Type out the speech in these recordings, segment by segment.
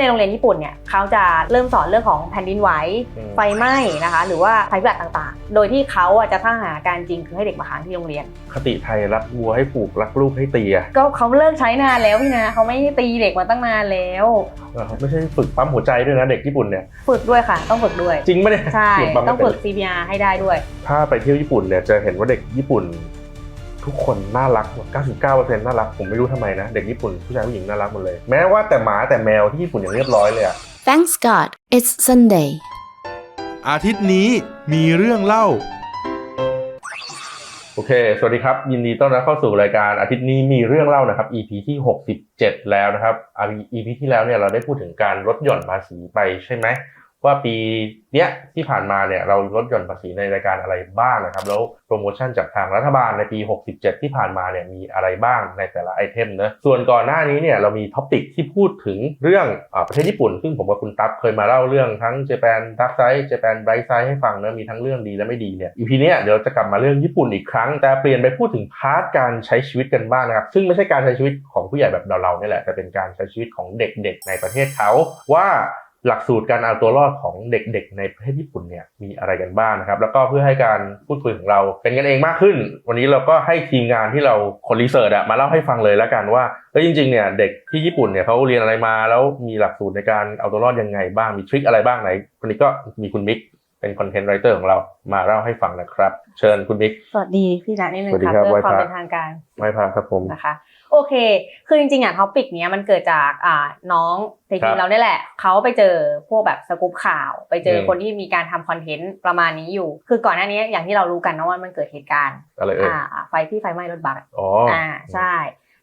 ในโรงเรียนญี่ปุ่นเนี่ยเขาจะเริ่มสอนเรื่องของแผ่นดินไหวอืมไฟไหม้นะคะ หรือว่าภัยพิบัติต่างๆ โดยที่เขาอะจะสร้างสถานการณ์จริงคือให้เด็กมาค้างที่โรงเรียน คติไทยรักวัวให้ผูกรักลูกให้ตีอะก็เขาเลิกใช้นานแล้วพี่นะเขาไม่ได้ตีเด็กมาตั้งนานแล้วเออไม่ใช่ฝึกปั๊มหัวใจด้วยนะเด็กญี่ปุ่นเนี่ยฝึกด้วยค่ะ ต้องฝึกด้วย จริงไหมเนี่ยใช่ฝึปั๊มต้องไม่ฝึเป็กน CPR ให้ได้ด้วย ถ้าไปเที่ยวญี่ปุ่นเนี่ยจะเห็นว่าเด็กญี่ปุ่น ทุกคนน่ารักหมด 99%น่ารัก ผมไม่รู้ทำไมนะ เด็กญี่ปุ่นผู้ชายผู้หญิงน่ารักหมดเลย แม้ว่าแต่หมาแต่แมวที่ญี่ปุ่นอย่างเรียบร้อยเลยอะ Thanks God, it's Sunday. อาทิตย์นี้มีเรื่องเล่า โอเค สวัสดีครับ ยินดีต้อนรับเข้าสู่รายการอาทิตย์นี้มีเรื่องเล่านะครับ EP ที่ 67 แล้วนะครับอ่า EP ที่แล้วเนี่ยเราได้พูดถึงการลดหย่อนภาษีไปใช่ไหม ว่าปีเนี้ยที่ผ่านมาเนี่ยเราลดหย่อนภาษีในรายการอะไรบ้างนะครับ แล้วโปรโมชั่นจากทางรัฐบาลในปี 67 ที่ผ่านมาเนี่ยมีอะไรบ้างในแต่ละไอเทมนะส่วนก่อนหน้านี้เนี่ยเรามีท็อปิกที่พูดถึงเรื่องอประเทศญี่ปุ่น ซึ่งผมกับคุณตั๊บเคยมาเล่าเรื่องทั้งเจแปนดักไซด์เจแปนไบรท์ไซด์ให้ฟังนะมีทั้งเรื่องดีและไม่ดีเนี่ยอีพีเนี้ยเดี๋ยวจะกลับมาเรื่องญี่ปุ่นอีกครั้ง แต่เปลี่ยนไปพูดถึงพาร์ทการใช้ชีวิตกันบ้างนะครับซึ่งไม่ใช่การใช้ชีวิตของผู้ใหญ่แบบเราๆเนี่ยแหละแต่เป็นการใช้ชีวิตของเด็กๆในประเทศเขาว่า หลักสูตรการเอาตัวรอดของเด็กๆ ในประเทศญี่ปุ่นเนี่ยมีอะไรกันบ้างนะครับ แล้วก็เพื่อให้การพูดคุยของเราเป็นกันเองมากขึ้น วันนี้เราก็ให้ทีมงานที่เราคนรีเสิร์ชอะมาเล่าให้ฟังเลยแล้วกันว่าเอ้ยจริงๆเนี่ยเด็กที่ญี่ปุ่นเนี่ยเขาเรียนอะไรมาแล้วมีหลักสูตรในการเอาตัวรอดยังไงบ้างมีทริคอะไรบ้างไหนวันนี้ก็มีคุณมิกเป็นคอนเทนต์ไรเตอร์ของเรามาเล่าให้ฟังนะครับ เชิญคุณมิกสวัสดีพี่ณนิดนึงสวัสดีค่ะครับเพื่อความไหว้พระเป็นทางการไม่พาครับผมนะคะ โอเค คือจริงๆอะท็อปิกเนี้ยมันเกิดจากอ่าน้องในครัทีบมเราเนี่ยแหละ เขาไปเจอพวกแบบสกู๊ปข่าว ไปเจออมคนที่มีการทำคอนเทนต์ประมาณนี้อยู่ คือก่อนหน้านี้อย่างที่เรารู้กันนะว่ามันเกิดเหตุการณ์อะไรเอ่ยอ่าไฟที่ไฟไหม้รถบัสอะอ๋อออ่าใช่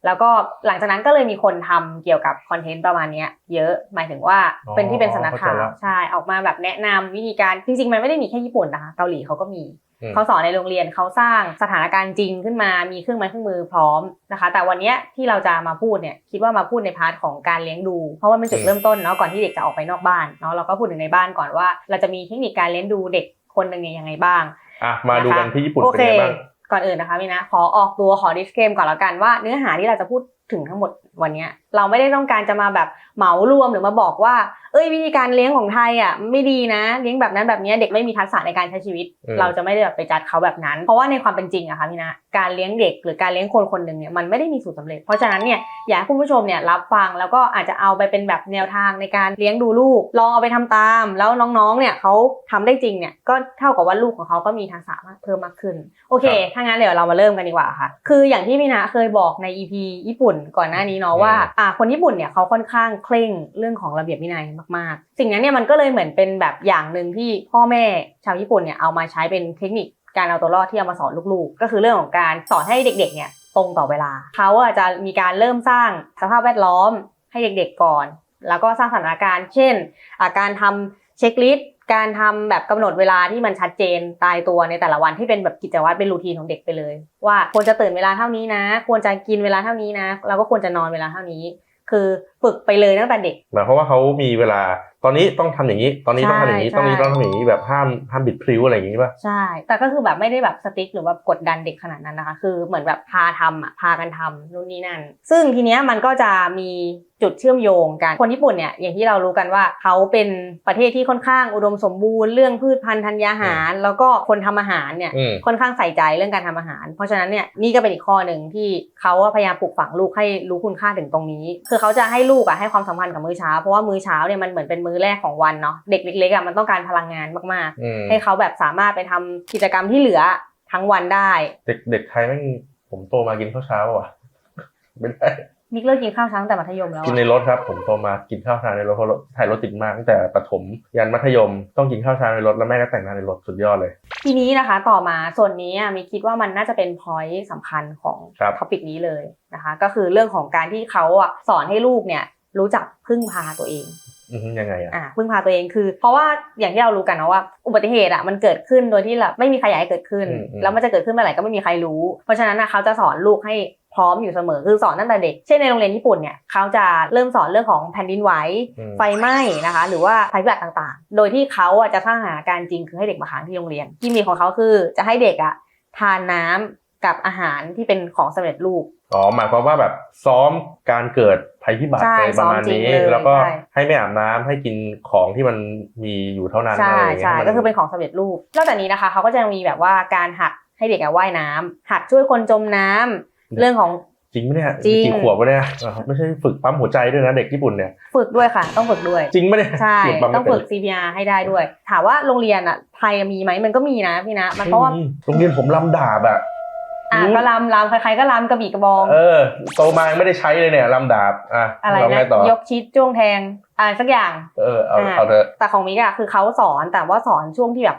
แล้วก็หลังจากนั้นก็เลยมีคนทำเกี่ยวกับคอนเทนต์ประมาณเนี้ยเยอะหมายถึงว่าอ๋อเป็นที่เป็นสำนักข่าเข้าใจวละใช่ออกมาแบบแนะนำวิธีการจริงๆมันไม่ได้มีแค่ญี่ปุ่นนะคะเกาหลีเขาก็มีอืมเขาสอนในโรงเรียนเขาสร้างสถานการณ์จริงขึ้นมามีเครื่องไม้เครื่องมือพร้อมนะคะ แต่วันเนี้ยที่เราจะมาพูดเนี่ยคิดว่ามาพูดในพาร์ทของการเลี้ยงดู เพราะว่าเป็นจุดอืมเริ่มต้นเนาะก่อนที่เด็กจะออกไปนอกบ้านเนาะเราก็พูดถึงในบ้านก่อนว่า เราจะมีเทคนิคการเลี้ยงดูเด็กคนหนึ่งเนี่ยยังไงบ้างอะมาดูกันที่ญี่ปุ่นโอเป็นเคไงบ้าง ก่อนอื่นนะคะพี่นะขอออกตัวขอ disclaim ก่อนแล้วกันว่าเนื้อหาที่เราจะพูดถึงทั้งหมดวันนี้เราไม่ได้ต้องการจะมาแบบเหมารวมหรือมาบอกว่า เอ้ยวิธีการเลี้ยงของไทยอะไม่ดีนะ เลี้ยงแบบนั้นแบบเนี้ยเด็กไม่มีทักษะในการใช้ชีวิตอืมเราจะไม่ได้แบบไปจัดเขาแบบนั้น เพราะว่าในความเป็นจริงอะค่ะพี่นะการเลี้ยงเด็กหรือการเลี้ยงคนคนหนึ่งเนี่ยมันไม่ได้มีสูตรสำเร็จ เพราะฉะนั้นเนี่ยอยากให้คุณผู้ชมเนี่ยรับฟังแล้วก็อาจจะเอาไปเป็นแบบแนวทางในการเลี้ยงดูลูก ลองเอาไปทำตาม แล้วน้องๆเนี่ยเขาทำได้จริงเนี่ยก็เท่ากับว่าลูกของเขาก็มีทักษะมากเพิ่มมากขึ้นโอเคครับถ้างั้นเดี๋ยวเรามาเริ่มกันดีกว่าค่ะ คืออย่างที่พี่นะเคยบอกใน EP ญี่ปุ่นก่อนหน้านี้เนาะว่าอืมอ่าคนญี่ปุ่นเนี่ยเขาค่อนข้างเคร่งเรื่องของระเบียบวินัยมากๆ สิ่งนั้นเนี่ยมันก็เลยเหมือนเป็นแบบอย่างหนึ่งที่พ่อแม่ชาวญี่ปุ่นเนี่ยเอามาใช้เป็นเทคนิคการเอาตัวรอดที่เอามาสอนลูกๆ ก็คือเรื่องของการสอนให้เด็กๆเนี่ยตรงต่อเวลา เขาอาจจะมีการเริ่มสร้างสภาพแวดล้อมให้เด็กๆก่อน แล้วก็สร้างสถานการณ์ เช่นาการทำเช็คลิสต์ การทำแบบกำหนดเวลาที่มันชัดเจนตายตัวในแต่ละวันที่เป็นแบบกิจวัตรเป็นรูทีนของเด็กไปเลย ว่าควรจะตื่นเวลาเท่านี้นะ ควรจะกินเวลาเท่านี้นะแล้วก็ควรจะนอนเวลาเท่านี้ คือฝึกไปเลยตั้งแต่เด็กหมายความว่าเขามีเวลาตอนนี้ต้องทำอย่างนี้ ตอนนี้ต้องทำอย่างนี้ใช่ตอนนี้ต้องทำอย่างนี้แบบห้ามห้ามบิดพลิ้วอะไรอย่างนี้ป่ะใช่ แต่ก็คือแบบไม่ได้แบบสติ๊กหรือว่ากดดันเด็กขนาดนั้นนะคะ คือเหมือนแบบพาทำอะพากันทำนู่นนี่นั่น ซึ่งทีเนี้ยมันก็จะมี จุดเชื่อมโยงกัน คนญี่ปุ่นเนี่ยอย่างที่เรารู้กันว่าเขาเป็นประเทศที่ค่อนข้างอุดมสมบูรณ์เรื่องพืชพันธุ์ธัญญาหาร แล้วก็คนทำอาหารเนี่ยอืมค่อนข้างใส่ใจเรื่องการทำอาหาร เพราะฉะนั้นเนี่ยนี่ก็เป็นอีกข้อหนึ่งที่เขาอะพยายามปลูกฝังลูกให้รู้คุณค่าถึงตรงนี้ คือเขาจะให้ลูกอะให้ความสำคัญกับมื้อเช้า เพราะว่ามื้อเช้าเนี่ยมันเหมือนเป็นมื้อแรกของวันเนาะเด็กเล็กๆอะมันต้องการพลังงานมากอืมๆให้เขาแบบสามารถไปทำกิจกรรมที่เหลือทั้งวันได้ เด็กเด็กไทยแม่งผมโตมากินข้าวเช้าป่ะวะไม่ได้ มิกเลิกกินข้าวเช้าตั้งแต่มัธยมแล้วกินอะในรถครับ ผมโตมากินข้าวเช้าในรถเพราะรถถ่ายรถติดมากตั้งแต่ประถมยันมัธยมต้องกินข้าวเช้าในรถแล้วแม่ก็แต่งงานในรถสุดยอดเลย ทีนี้นะคะ ต่อมาส่วนนี้อะมิกคิดว่ามันน่าจะเป็นพอยต์สำคัญของครับท็อปิกนี้เลยนะคะ ก็คือเรื่องของการที่เขาอะสอนให้ลูกเนี่ยรู้จักพึ่งพาตัวเองอือฮึยังไงอะอ่าพึ่งพาตัวเองคือ เพราะว่าอย่างที่เรารู้กันนะว่า อุบัติเหตุอะมันเกิดขึ้นโดยที่แบบไม่มีใครอยากให้เกิดขึ้นอืมอืมแล้วมันจะเกิดขึ้นเมื่อไหร่ก็ไม่มีใครรู้ เพราะฉะนั้นนะเขาจะสอนลูกให้ พร้อมอยู่เสมอคือสอนตั้งแต่เด็ก เช่นในโรงเรียนญี่ปุ่นเนี่ยเขาจะเริ่มสอนเรื่องของแผ่นดินไหวอืมไฟไหม้นะคะ หรือว่าภัยพิบัติต่างๆ โดยที่เขาอะจะสร้างสถานการณ์จริงคือให้เด็กมาค้างที่โรงเรียน ที่มีของเขาคือจะให้เด็กอะทานน้ำกับอาหารที่เป็นของสำเร็จรูปอ๋อหมายความว่าแบบซ้อมการเกิดภัยพิบัติใช่อะไรประมาณซ้อมจริงนี้เลยแล้วก็ใช่ให้ไม่อาบน้ำให้กินของที่มันมีอยู่เท่านั้นใช่อะไรอย่างเงี้ใช่ยมันก็คือเป็นของสำเร็จรูปนอกจากนี้นะคะเขาก็จะมีแบบว่าการหัดให้เด็กอะว่ายน้ำหัดช่วยคนจมน้ำ เรื่องของจริงไหมเนี่ยจริงกี่ขวบวะเนี่ยอ่าไม่ใช่ฝึกปั๊มหัวใจด้วยนะเด็กญี่ปุ่นเนี่ยฝึกด้วยค่ะ ต้องฝึกด้วย จริงไหมเนี่ยใช่ฝึกปั๊มต้องไม่ฝึเป็กน CPR ให้ได้ด้วย ถามว่าโรงเรียนอะไทยมีไหมมันก็มีนะพี่นะมันเพราะว่าอืมโรงเรียนผมลำดาบอะอะก็ลำลำใครๆก็ลำกระบี่กระบอง เออโตมายังไม่ได้ใช้เลยเนี่ยลำดาบอะอะไรเรานะไงต่อยกชิดจ้วงแทงอะไรสักอย่าง เออเอาอ่าเอาเถอะแต่ของมิกอะคือเขาสอนแต่ว่าสอนช่วงที่แบบ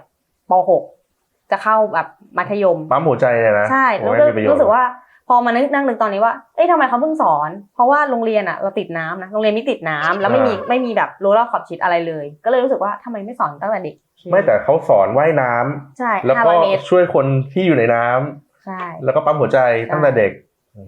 ป .6 จะเข้าแบบมัธยมปั๊มหัวใจเนี่ยนะใช่โอ้แล้วไม่มีประโยชน์รู้สึกว่า พอมานึกนั่งนึกตอนนี้ว่า เอ้ยทำไมเขาเพิ่งสอน เพราะว่าโรงเรียนอะเราติดน้ำนะโรงเรียนไม่ติดน้ำแล้วไม่มีไม่มีแบบรู้รอบขอบชิดอะไรเลย ก็เลยรู้สึกว่าทำไมไม่สอนตั้งแต่เด็กไม่แต่เขาสอนว่ายน้ำใช่ แล้วห้าก็ร้อยเมตรช่วยคนที่อยู่ในน้ำใช่ แล้วก็ปั๊มหัวใจตั้งแต่เด็ก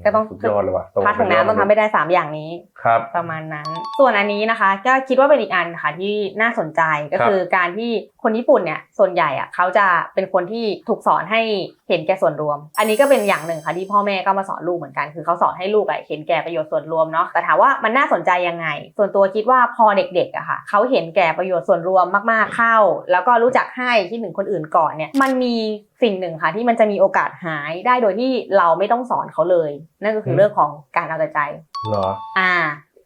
ก็ต้องสุดยอดเลยว่ะโตพาร์ทของน้ำต้องทำให้ได้สามอย่างนี้ครับประมาณนั้น ส่วนอันนี้นะคะ ก็คิดว่าเป็นอีกอันค่ะที่น่าสนใจก็ครับคือการที่คนญี่ปุ่นเนี่ยส่วนใหญ่อะเขาจะเป็นคนที่ถูกสอนให้เห็นแก่ส่วนรวม อันนี้ก็เป็นอย่างหนึ่งค่ะที่พ่อแม่ก็มาสอนลูกเหมือนกัน คือเขาสอนให้ลูกอะเห็นแก่ประโยชน์ส่วนรวมเนาะแต่ถามว่ามันน่าสนใจยังไง ส่วนตัวคิดว่าพอเด็กๆอะค่ะเขาเห็นแก่ประโยชน์ส่วนรวมมากๆเข้า แล้วก็รู้จักให้ที่หนึ่งคนอื่นก่อนเนี่ยมันมี สิ่งหนึ่งค่ะที่มันจะมีโอกาสหายได้โดยที่เราไม่ต้องสอนเขาเลย นั่นก็คือเรื่องของการเอาแต่ใจเหรออ่า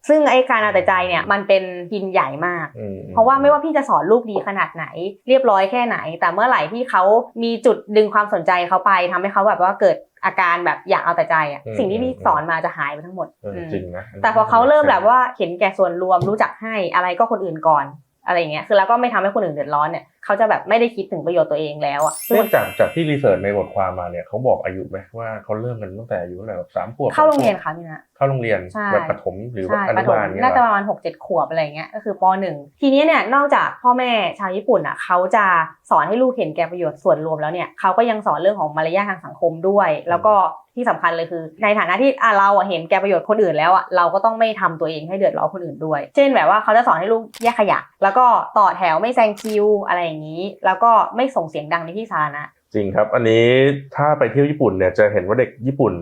ซึ่งไอ้การเอาแต่ใจเนี่ยมันเป็นพินใหญ่มากอืมเพราะว่าไม่ว่าพี่จะสอนลูกดีขนาดไหน เรียบร้อยแค่ไหน แต่เมื่อไหร่ที่เขามีจุดดึงความสนใจเขาไปทำให้เขาแบบว่าเกิดอาการแบบอยากเอาแต่ใจอะสิ่งที่พี่สอนมาจะหายไปทั้งหมดเอออืมจริงนะแต่พอเขาเริ่มแบบว่าเห็นแก่ส่วนรวมรู้จักให้อะไรก็คนอื่นก่อนอะไรอย่างเงี้ยคือแล้วก็ไม่ทำให้คนอื่นเดือดร้อนเนี่ย เขาจะแบบไม่ได้คิดถึงประโยชน์ตัวเองแล้วอะซึ่งเนื่องจากจากที่รีเสิร์ชในบทความมาเนี่ยเขาบอกอายุไหมว่าเขาเริ่มกันตั้งแต่อายุเท่าไหร่แบบสามขวบเข้าโรงเรียนค่ะพี่นะเข้าโรงเรียนใช่แบบประถมหรือว่าใช่อปนุฐมบาลเนี่ยน่าเหจะรปอระมาณหกเจ็ดขวบอะไรอย่างเงี้ยก็คือปหนึ่งทีนี้เนี่ยนอกจากพ่อแม่ชาวญี่ปุ่นอะเขาจะสอนให้ลูกเห็นแก่ประโยชน์ส่วนรวมแล้วเนี่ยเขาก็ยังสอนเรื่องของมารยาททางสังคมด้วย แล้วก็ที่สำคัญเลยคือ ในฐานะที่อะเราอะเห็นแก่ประโยชน์คนอื่นแล้วอะเราก็ต้องไม่ทำตัวเองให้เดือดร้อนคนอื่นด้วย เช่นแบบว่าเขาจะสอนให้ลูกแยกขยะ แล้วก็ต่อแถวไม่แซงคิวอะไรอย่างนี้ แล้วก็ไม่ส่งเสียงดังในที่สาธารณะจริงครับ อันนี้ถ้าไปเที่ยวญี่ปุ่นเนี่ยจะเห็นว่าเด็กญี่ปุ่น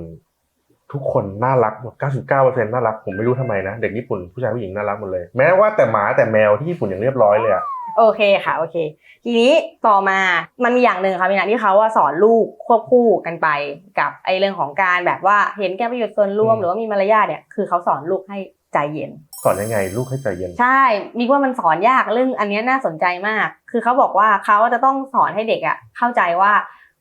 ทุกคนน่ารักแบบ99%น่ารักผมไม่รู้ทำไมนะเด็กญี่ปุ่นผู้ชายผู้หญิงน่ารักหมดเลย แม้ว่าแต่หมาแต่แมวที่ญี่ปุ่นอย่างเรียบร้อยเลยอะโอเคค่ะโอเค ทีนี้ต่อมามันมีอย่างหนึ่งค่ะพี่นะที่เขาว่าสอนลูกควบคู่กันไปกับไอ้เรื่องของการแบบว่าเห็นแก่ประโยชน์ส่วนรวมหรือว่ามีมารยาทเนี่ยคือเขาสอนลูกให้ใจเย็น สอนยังไงลูกให้ใจเย็น ใช่มีว่ามันสอนยากเรื่องอันนี้น่าสนใจมาก คือเขาบอกว่าเขาจะต้องสอนให้เด็กอะเข้าใจว่า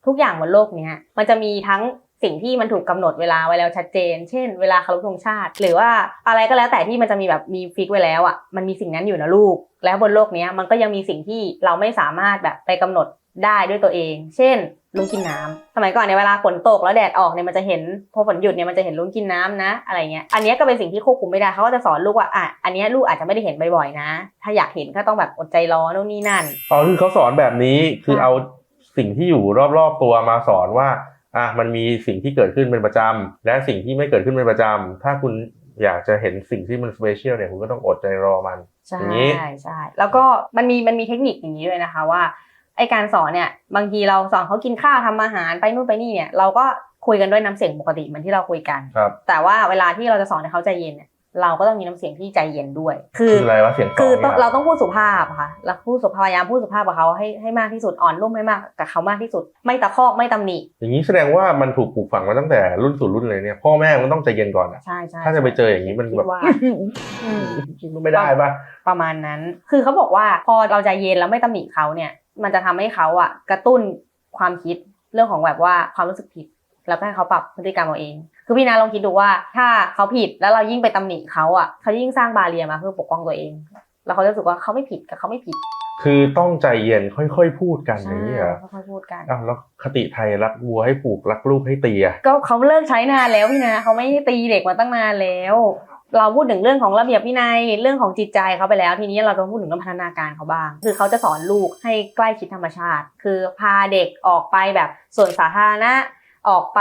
ทุกอย่างบนโลกเนี้ยมันจะมีทั้งสิ่งที่มันถูกกำหนดเวลาไว้แล้วชัดเจน เช่น เวลาเคารพธงชาติ หรือว่าอะไรก็แล้วแต่ที่มันจะมีแบบมีฟิกไว้แล้วอะมันมีสิ่งนั้นอยู่นะลูก แล้วบนโลกเนี้ยมันก็ยังมีสิ่งที่เราไม่สามารถแบบไปกำหนดได้ด้วยตัวเอง เช่น ลุงกินน้ำสมัยก่อนเนี่ยเวลาฝนตกแล้วแดดออกเนี่ยมันจะเห็นพอฝนหยุดเนี่ยมันจะเห็นลุงกินน้ำนะ อะไรเงี้ยอันเนี้ยก็เป็นสิ่งที่ควบคุมไม่ได้เขาก็จะสอนลูกว่าอะอันเนี้ยลูกอาจจะไม่ได้เห็นบ่อยๆนะ ถ้าอยากเห็นก็ต้องแบบอดใจรอโน่นนี่นั่นอ๋อคือเขาสอนแบบนี้คือใช่เอาสิ่งที่อยู่รอบๆตัวมาสอนว่าอะมันมีสิ่งที่เกิดขึ้นเป็นประจำและสิ่งที่ไม่เกิดขึ้นเป็นประจำถ้าคุณอยากจะเห็นสิ่งที่มันสเปเชียลเนี่ยคุณก็ต้องอดใจรอมันใช่อย่างนี้ใช่แล้วก็มันมีมันมีเทคนิคอย่างนี้ด้วยนะคะว่า ไอการสอนเนี่ยบางทีเราสอนเขากินข้าวทำอาหารไปนู่นไปนี่เนี่ยเราก็คุยกันด้วยน้ำเสียงปกติเหมือนที่เราคุยกัน ครับ แต่ว่าเวลาที่เราจะสอนให้เขาใจเย็นเนี่ยเราก็ต้องมีน้ำเสียงที่ใจเย็นด้วย คืคือออะไรวะเสียงสองคือต้องนี่ยเราต้องพูดสุภาพอะค่ะแล้วพูดสุภาพพยายามพูดสุภาพกับเขาให้ให้มากที่สุดอ่อนนุ่มให้มากกับเขามากที่สุด ไม่ตะคอกไม่ตำหนิอย่างนี้แสดงว่ามันถูกปลูกฝังมาตั้งแต่รุ่นสู่รุ่นเลยเนี่ยพ่อแม่มันต้องใจเย็นก่อนอะใช่ใช่ถ้าจะไปเจออย่างนี้มันคิดแบบ ว่า อืม ไม่ได้ปะประมาณนั้น คือเขาบอกว่าพอเราใจเย็นแล้วไม่ตำหนิเขาเนี่ย มันจะทำให้เขาอะ กระตุ้นความคิดเรื่องของแบบว่าความรู้สึกผิด แล้วก็ให้เขาปรับพฤติกรรมเอาเอง คือพี่นาลองคิดดูว่า ถ้าเขาผิดแล้วเรายิ่งไปตำหนิเขาอะเขายิ่งสร้างบาเรียมาเพื่อปกป้องตัวเอง แล้วเขาจะรู้สึกว่าเขาไม่ผิดกับเขาไม่ผิด คือต้องใจเย็นค่อยๆพูดกันอใช่ย่างนี้เหรอค่อยๆพูดกันอ้าวแล้วคติไทยรักวัวให้ผูกรักลูกให้ตีอะก็เขาเลิกใช้นานแล้วพี่นาเขาไม่ได้ตีเด็กมาตั้งนานแล้ว เราพูดถึงเรื่องของระเบียบวินัยเรื่องของจิตใจเขาไปแล้ว ทีนี้เราต้องพูดถึงเรื่องพัฒนาการเขาบ้าง คือเขาจะสอนลูกให้ใกล้ชิดธรรมชาติ คือพาเด็กออกไปแบบส่วนสาธารณะออกไป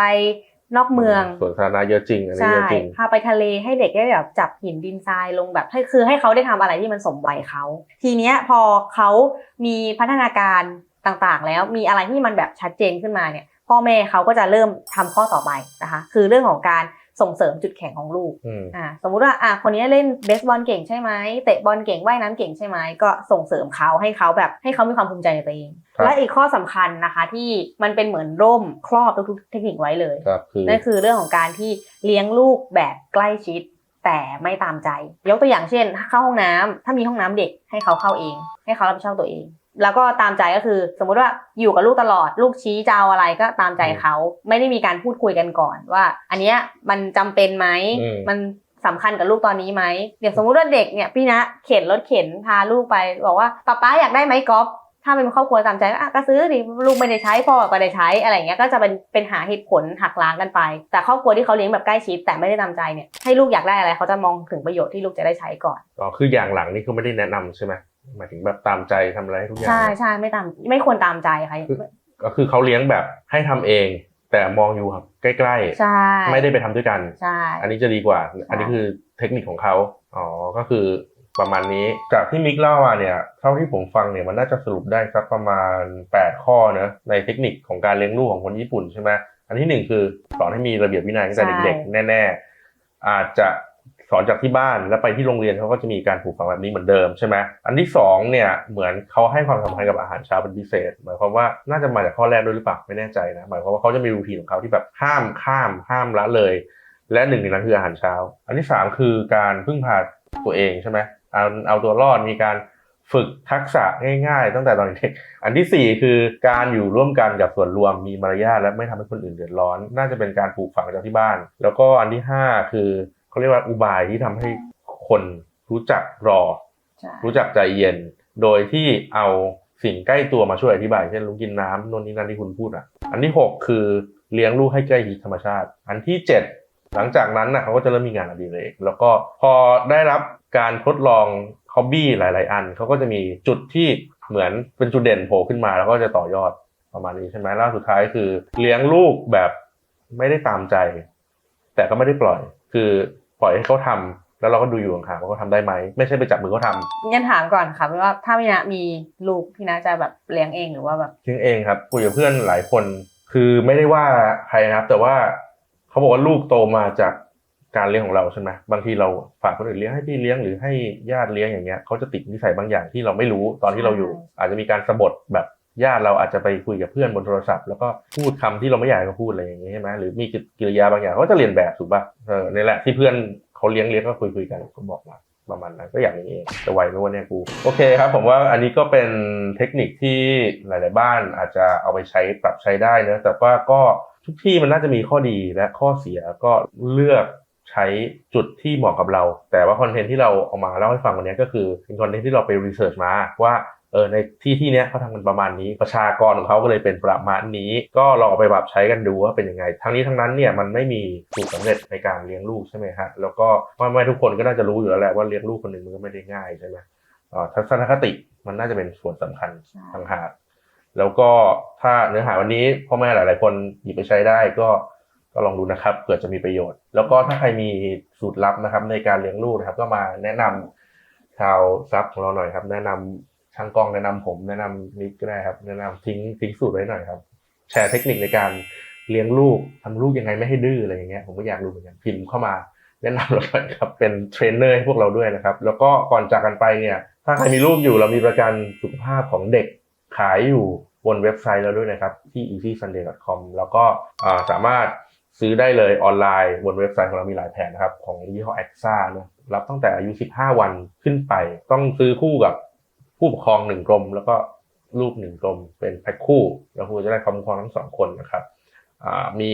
นอกเมืองส่วนสาธารณะเยอะจริงอันนี้ใช่เยอะจริงพาไปทะเลให้เด็กได้แบบจับหินดินทรายลงแบบให้คือให้เขาได้ทำอะไรที่มันสมวัยเขา ทีเนี้ยพอเขามีพัฒนาการต่างๆ แล้วมีอะไรที่มันแบบชัดเจนขึ้นมาเนี่ยพพ่อแม่เขาก็จะเริ่มทำข้อต่อไปนะคะ คือเรื่องของการ ส่งเสริมจุดแข็งของลูกอืมอ่าสมมุติว่าอะคนนี้เล่นเบสบอลเก่งใช่ไหมเตะบอลเก่งว่ายน้ำเก่งใช่ไหมก็ส่งเสริมเขาให้เขาแบบให้เขามีความภูมิใจในตัวเองครับและอีกข้อสำคัญนะคะที่มันเป็นเหมือนร่มครอบทุกๆเทคนิคไว้เลยครับคือนั่นคือเรื่องของการที่เลี้ยงลูกแบบใกล้ชิดแต่ไม่ตามใจ ยกตัวอย่างเช่น เข้าห้องน้ำถ้ามีห้องน้ำเด็กให้เขาเข้าเอง ให้เขารับผิดชอบตัวเอง แล้วก็ตามใจก็คือ สมมุติว่าอยู่กับลูกตลอด ลูกชี้จะเอาอะไรก็ตามใจเขา ไม่ได้มีการพูดคุยกันก่อนว่า อันเนี้ยมันจำเป็นไหมอืมมันสำคัญกับลูกตอนนี้ไหมเดี๋ยวสมมุติว่าเด็กเนี่ยพี่นะเข็นรถเข็นพาลูกไป บอกว่าป๊าป๊าอยากได้ไหมกอล์ฟถ้าเป็นครอบครัวตามใจก็อะก็ซื้อดิลูกไม่ได้ใช้พ่อก็ไม่ได้ใช้อะไรอย่างเงี้ยก็จะเป็นเป็นหาเหตุผลหักล้างกันไป แต่ครอบครัวที่เขาเลี้ยงแบบใกล้ชิดแต่ไม่ได้ตามใจเนี่ยให้ลูกอยากได้อะไรเขาจะมองถึงประโยชน์ที่ลูกจะได้ใช้ก่อนอ๋อคืออย่างหลังนี่คือไม่ได้แนะนำใช่ไหม หมายถึงแบบตามใจทำอะไรให้ทุกอย่าง ใช่ใช่ไม่ตามไม่ควรตามใจค่ะก็คือเขาเลี้ยงแบบให้ทำเอง แต่มองอยู่ครับใกล้ใช่ๆ ไม่ได้ไปทำด้วยกัน ใช่ อันนี้จะดีกว่า อันนี้คือเทคนิคของเขา อ๋อ ก็คือประมาณนี้ จากที่มิกเล่ามาเนี่ย เท่าที่ผมฟังเนี่ยมันน่าจะสรุปได้สักประมาณ 8 ข้อเนอะในเทคนิคของการเลี้ยงลูกของคนญี่ปุ่นใช่ไหม อันที่หนึ่งคือสอนให้มีระเบียบวินัยตั้งแต่เด็กๆแน่ ๆ อาจจะ สอนจากที่บ้านแล้วไปที่โรงเรียนเขาก็จะมีการปลูกฝังแบบนี้เหมือนเดิมใช่ไหมอันที่สองเนี่ยเหมือนเขาให้ความสำคัญกับอาหารเช้าเป็นพิเศษหมายความว่าน่าจะมาจากข้อแรกด้วยหรือเปล่าไม่แน่ใจนะหมายความว่าเขาจะมีรูทีนของเขาที่แบบห้ามข้ามห้ามละเลย และหนึ่งในนั้นคืออาหารเช้า อันที่สามคือการพึ่งพาตัวเองใช่ไหมเอาเอาตัวรอดมีการฝึกทักษะง่ายๆ ตั้งแต่ตอนเด็ก อันที่สี่คือการอยู่ร่วมกันกับส่วนรวมมีมารยาทและไม่ทำให้คนอื่นเดือดร้อน น่าจะเป็นการปลูกฝังจากที่บ้าน แล้วก็อันที่ห้าคือ เขาเรียกว่าอุบายที่ทำให้คนรู้จักรอใช่รู้จักใจเย็น โดยที่เอาสิ่งใกล้ตัวมาช่วยอธิบายเช่นลุงกินน้ำโน่นนี่นั่นที่คุณพูดอะ อันที่ 6 คือเลี้ยงลูกให้ใกล้ชิดธรรมชาติ อันที่ 7 หลังจากนั้นนะเขาก็จะเริ่มมีงานอดิเรกแล้วก็พอได้รับการทดลองฮอบบี้หลาย ๆ อันเขาก็จะมีจุดที่เหมือนเป็นจุดเด่นโผล่ขึ้นมาแล้วก็จะต่อยอดประมาณนี้ใช่ไหมแล้วสุดท้ายคือ เลี้ยงลูกแบบไม่ได้ตามใจ แต่ก็ไม่ได้ปล่อย คือ ปล่อยให้เขาทำแล้วเราก็ดูอยู่ห่างๆว่าเขาทำได้ไหมไม่ใช่ไปจับมือเขาทำงั้นถามก่อนค่ะว่าถ้าพี่นะมีลูกพี่นะจะแบบเลี้ยงเองหรือว่าแบบเลี้ยงเองครับคุยกับเพื่อนหลายคน คือไม่ได้ว่าใครนะครับ แต่ว่าเขาบอกว่าลูกโตมาจากการเลี้ยงของเราใช่ไหมบางทีเราฝากคนอื่นเลี้ยงให้พี่เลี้ยงหรือให้ญาติเลี้ยงอย่างเงี้ยเขาจะติดนิสัยบางอย่างที่เราไม่รู้ตอนที่เราอยู่ อาจจะมีการสะบดแบบ ญาติเราอาจจะไปคุยกับเพื่อนบนโทรศัพท์แล้วก็พูดคำที่เราไม่อยากให้เขาพูดอะไรอย่างเงี้ใช่ไหมหรือมีกิริยาบางอย่างเขาก็จะเรียนแบบถูกป่ะเออนี่แหละที่เพื่อนเขาเลี้ยงเลี้ยงก็คุยคุยๆกันเขาบอกมาประมาณนั้นก็อย่างนี้เองจะไหวไหมวันนี้กูโอเคครับ ผมว่าอันนี้ก็เป็นเทคนิคที่หลาย ๆ บ้านอาจจะเอาไปใช้ปรับใช้ได้นะแต่ว่าก็ทุกที่มันน่าจะมีข้อดีและข้อเสียก็เลือกใช้จุดที่เหมาะกับเรา แต่ว่าคอนเทนต์ที่เราเอามาเล่าให้ฟังวันนี้ก็คือเป็นคอนเทนต์ที่เราไปรีเสิร์ชมาว่า เออในที่ที่เนี้ยเขาทำกันประมาณนี้ประชากรของเขาก็เลยเป็นประมาณนี้ ก็ลองเอาไปปรับใช้กันดูว่าเป็นยังไง ทั้งนี้ทั้งนั้นเนี่ยมันไม่มีสูตรสำเร็จในการเลี้ยงลูกใช่ไหมฮะแล้วก็ว่าไม่ทุกคนก็น่าจะรู้อยู่แล้วแหละว่าเลี้ยงลูกคนหนึ่งมันก็ไม่ได้ง่ายใช่ไหมอ่าทัศนคติมันน่าจะเป็นส่วนสำคัญใช่ต่างหากแล้วก็ถ้าเนื้อหาวันนี้พ่อแม่หลาย ๆ คนหยิบไปใช้ได้ก็ก็ลองดูนะครับเผื่อจะมีประโยชน์ แล้วก็ถ้าใครมีสูตรลับนะครับ ในการเลี้ยงลูกนะครับ ก็มาแนะนำชาวซับของเราหน่อยครับ แนะนำช่างกองแนะนำผมแนะนำนิกก็ได้ครับ แนะนำทิ้งทิ้งสูตรไว้หน่อยครับ แชร์เทคนิคในการเลี้ยงลูกทำลูกยังไงไม่ให้ดื้ออะไรอย่างเงี้ยผมก็อยากรู้เหมือนกันพิมพ์เข้ามาแนะนำเราหน่อยครับเป็นเทรนเนอร์ให้พวกเราด้วยนะครับ แล้วก็ก่อนจากกันไปเนี่ย ถ้าใครมีลูกอยู่เรามีประกันสุขภาพของเด็กขายอยู่บนเว็บไซต์แล้วด้วยนะครับ ที่ easysunday.com แล้วก็สามารถซื้อได้เลยออนไลน์บนเว็บไซต์ของเรามีหลายแผนนะครับ ของยี่ห้อ AXA นะรับตั้งแต่อายุ 15 วันขึ้นไป ต้องซื้อคู่กับ ผู้ปกครองหนึ่งกลมแล้วก็ลูกหนึ่งกลมเป็นแพ็คคู่แล้วคุณจะได้ความคุ้มครองทั้งสองคนนะครับมี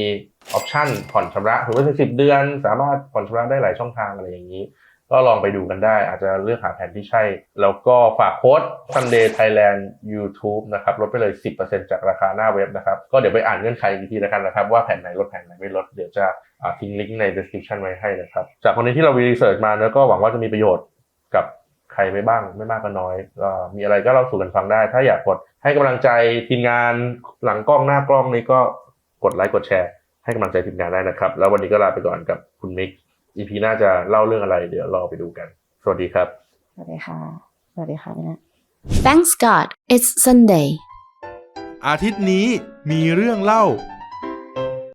ออปชั่นผ่อนชำระถือว่าเป็นสิบเดือน สามารถผ่อนชำระได้หลายช่องทางอะไรอย่างนี้ ก็ลองไปดูกันได้ อาจจะเลือกหาแผนที่ใช่ แล้วก็ฝากโค้ด Sunday Thailand YouTube นะครับลดไปเลย 10%จากราคาหน้าเว็บนะครับ ก็เดี๋ยวไปอ่านเงื่อนไขอีกทีแล้วกันนะครับ ว่าแผนไหนลดแผนไหนไม่ลด เดี๋ยวจะทิ้งลิงก์ใน description ไว้ให้นะครับ จากคนนี้ที่เรารีเสิร์ชมาเนอะก็หวังว่าจะมีประโยชน์กับ ใครไม่บ้างไม่มากก็น้อยก็มีอะไรก็เล่าสู่กันฟังได้ ถ้าอยากกดให้กำลังใจทีมงานหลังกล้องหน้ากล้องนี้ก็กดไลค์กดแชร์ ให้กำลังใจทีมงานได้นะครับ แล้ววันนี้ก็ลาไปก่อนกับคุณมิก EP หน้าจะเล่าเรื่องอะไรเดี๋ยวรอไปดูกัน สวัสดีครับ สวัสดีค่ะ สวัสดีค่ะพี่นะ Thanks God, it's Sunday. อาทิตย์นี้มีเรื่องเล่า